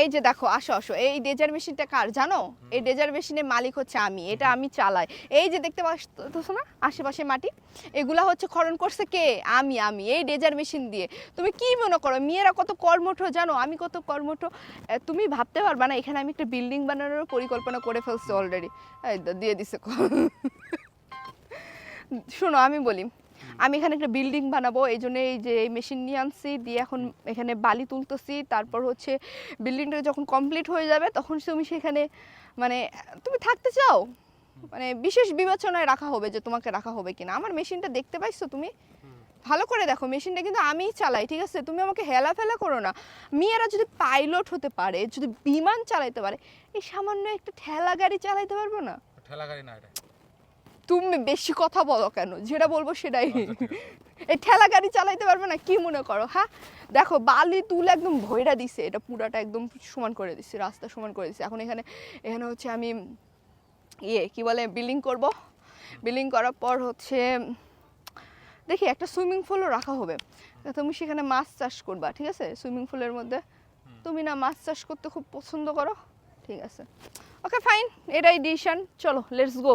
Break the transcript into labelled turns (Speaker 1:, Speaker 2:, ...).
Speaker 1: এই যে দেখো আসো আসো। এই ডেজার মেশিনটা কার? জানো? এই ডেজার মেশিনের মালিক হচ্ছে আমি এটা আমি চালাই। এই যে দেখতে পাচ্ছ না? আশেপাশে মাটি। এগুলা হচ্ছে খরণ করছে কে? আমি আমি এই ডেজার মেশিন দিয়ে। তুমি কি মনে করো? মেয়েরা কত কর্মঠ জানো? আমি কত কর্মঠ। তুমি ভাবতে পারবা না এখানে আমি একটা বিল্ডিং বানানোর পরিকল্পনা করে ফেলছি অলরেডি দিয়ে দিছে শোনো আমি বলি আমি এখানে একটা বিল্ডিং বানাবো, এই জন্য এই যে মেশিন নিয়ে আনছি, দিয়ে এখন এখানে বালি তুলতেছি, তারপর হচ্ছে বিল্ডিংটা যখন কমপ্লিট হয়ে যাবে, তখন তুমি সেখানে মানে তুমি থাকতে চাও? মানে বিশেষ বিবেচনায় রাখা হবে যে তোমাকে রাখা হবে কিনা। আমার মেশিনটা দেখতে পাইছো তুমি? ভালো করে দেখো মেশিনটা কিন্তু আমিই চালাই, ঠিক আছে? তুমি আমাকে হেলা ফেলা করো না। মেয়েরা যদি পাইলট হতে পারে, যদি বিমান চালাইতে পারে, এই সামান্য একটা ঠেলা গাড়ি চালাইতে পারব না?
Speaker 2: ঠেলা গাড়ি না এটা।
Speaker 1: তুমি বেশি কথা বলো কেন? যেটা বলব সেটাই।
Speaker 2: আচ্ছা।
Speaker 1: এই ঠেলা গাড়ি চালাইতে পারবে না? কি মনে করো হ্যাঁ? দেখো বালি তুলে একদম ভৈরা দিছে। এটা পুরাটা একদম সমান করে দিছে রাস্তা সমান করে দিছে। এখন এখানে এখানে হচ্ছে আমি ইয়ে কি বলে বিল্ডিং করব। বিল্ডিং করার পর হচ্ছে দেখি একটা সুইমিং পুলও রাখা হবে। তুমি সেখানে মাছ চাষ করবা ঠিক আছে? সুইমিং পুলের মধ্যে। তুমি না মাছ চাষ করতে খুব পছন্দ করো ঠিক আছে। ওকে ফাইন এটাই ডিসিশন চলো লেটস গো